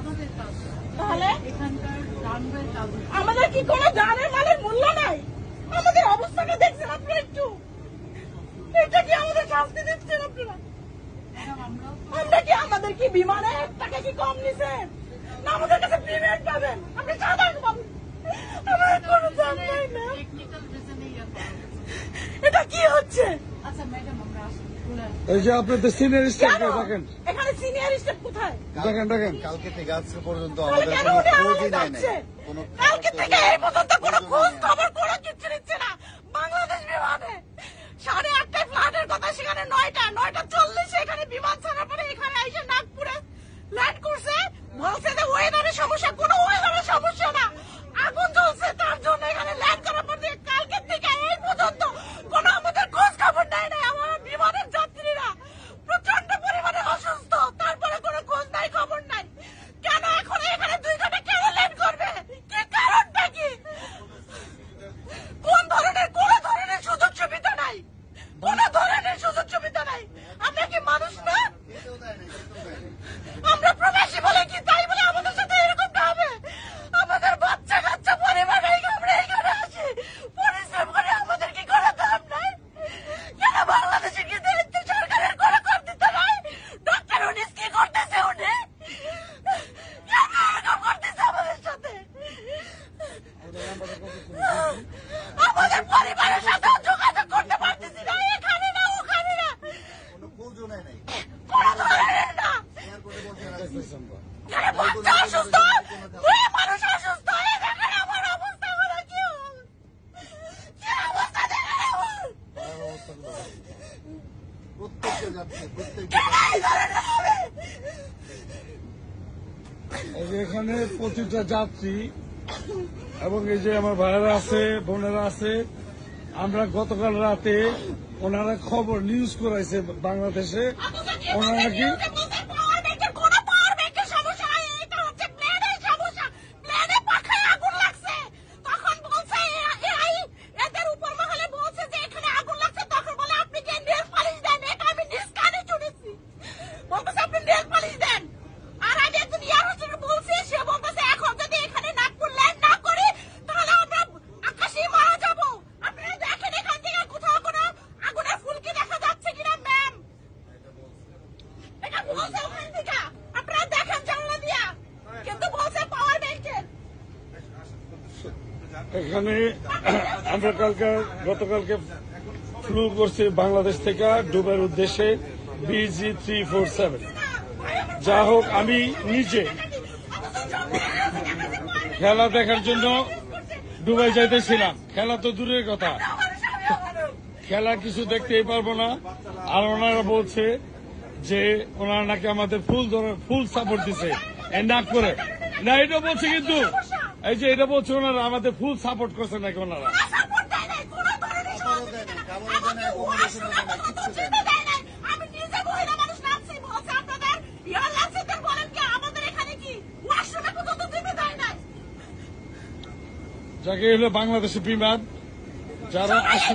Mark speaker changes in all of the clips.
Speaker 1: আমাদের
Speaker 2: তাহলে কি কোনো জানের মালের মূল্য নাই? আমাদের অবস্থাটা দেখছেন আপনারা একটু। এটা কি আমাদের শাস্তি দিচ্ছেন আপনারা? আমরা কি আমাদের কি বিমানে টাকা কি কম নিছেন? না আমাদের কাছে পেমেন্ট পাবেন। আপনি সাধারণ পাবেন আমাদের কোনো দাম নাই না।
Speaker 1: টেকনিক্যাল রিজনে করা হচ্ছে।
Speaker 2: এটা কি হচ্ছে
Speaker 1: আচ্ছা ম্যাডাম আমরা আসি চলে আসি।
Speaker 3: এই যে আপনাদের সিনিয়র স্টাফ দেখেন
Speaker 2: এখানে সিনিয়র স্টাফ কোথায়?
Speaker 3: দেখেন দেখেন
Speaker 4: কালকে থেকে আজকে পর্যন্ত আমাদের
Speaker 2: কেন
Speaker 4: কোনো খোঁজই নাই কোনো
Speaker 2: কালকে থেকে এই পর্যন্ত কোনো খোঁজ খবর কোনো কিছু নিচ্ছে না। বাংলাদেশ বিমানে সাড়ে আটটায় ফ্লাইটের কথা সেখানে নয়টা নয়টা চল্লিশে এখানে বিমান ছাড়ার পরে এখানে এসে নাগপুরে ল্যান্ড করছে বলছে যে ওয়েদারের সমস্যা কোনো ওয়েদারের সমস্যা না আগুন জ্বলছে তার জন্য এখানে ল্যান্ড করার পর থেকে কালকে থেকে এই পর্যন্ত কোনো আমাদের খোঁজ খবর নেয় নাই আমার বিমানের যাত্রীরা প্রচণ্ড পরিমাণে অসুস্থ তারপরে কোনো খোঁজ নাই খবর নাই কেন এখন এখানে দুই ঘণ্টা কেন লেট করবে কি কারণটা কি কোন ধরনের কোন ধরনের সুযোগ সুবিধা নাই কোন ধরনের সুযোগ সুবিধা নাই আমরা কি মানুষ না আমরা প্রবাসী বলে কি তাই বলে আমাদের সাথে এরকমটা হবে আমাদের বাচ্চা কাচ্চা পরিবার রেখে আমরা এখানে আসি পরিশ্রম করে আমাদের কি করার দাম নাই কেন বাংলাদেশে কি দায়িত্ব সরকারের কোনো কর দিতে নাই ডক্টর উনিস কি করতেছে উনি কেন এরকম করতেছে আমাদের সাথে আমাদের পরিবারের সাথেও যোগাযোগ করতে পারতেছি না এখানে না ওখানে না।
Speaker 4: কোনো
Speaker 2: ধরনের না। বাচ্চা অসুস্থ। মানুষ অসুস্থ।
Speaker 3: এখানে প্রতিটা যাত্রী এবং এই যে আমার ভাইয়েরা আছে, বোনেরা আছে, আমরা গতকাল রাতে ওনারা খবর নিউজ করাইছে বাংলাদেশে। ওনারা নাকি
Speaker 2: পাওয়ার ব্যাংকের কোনো পাওয়ার ব্যাংকের সমস্যা নাই এটা হচ্ছে প্লেনের সমস্যা প্লেনে পাখায় আগুন লাগছে তখন বলছে এ- এরাই এদের উপর মহলে বলছে যে এখানে আগুন লাগছে তখন বলে আপনি যে নেল পালিশ দেন এটা আমি নিজ কানে শুনেছি বলতেছে আপনি নেল পালিশ দেন আর আমি একজন ইয়ার হোস্টেলে বলছি সে বলতেছে এখন যদি এখানে নাগপুর ল্যান্ড না করি তাহলে আমরা আকাশেই মারা যাব আপনারা দেখেন এখান থেকে কোথাও কোনো আগুনের ফুলকি দেখা যাচ্ছে কিনা ম্যাম এটা
Speaker 3: এখানে আমরা কালকে, গতকালকে ফ্লু করছি বাংলাদেশ থেকে ডুবের উদ্দেশ্যে বিজি থ্রি ফোর সেভেন যা হোক, আমি নিজে খেলা দেখার জন্য ডুবাই যাইতেছিলাম। খেলা তো দূরের কথা। খেলা কিছু দেখতেই পারব না। আর ওনারা বলছে যে ওনারা নাকি আমাদের ফুল ধরে ফুল সাপোর্ট দিছে। না করে। না এটা বলছে কিন্তু এই যে এটা বলছে ওনারা আমাদের ফুল সাপোর্ট করছে নাকি ওনারা? যাকে হলো বাংলাদেশের বিমান যারা আসে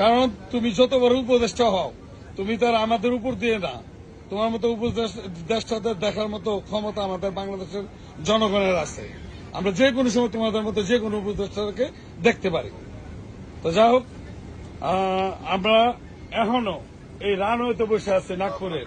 Speaker 3: কারণ তুমি যত বড় উপদেষ্টা হও, তুমি তার আমাদের উপর দিয়ে না। তোমার মতো উপদেষ্টাদের দেখার মতো ক্ষমতা আমাদের বাংলাদেশের জনগণের আছে। আমরা যে কোনো সময় তোমাদের মতো যে কোনো উপদেষ্টাকে দেখতে পারি। তো যা হোক আমরা এখনও এই রানওয়েতে বসে আছি নাগপুরে।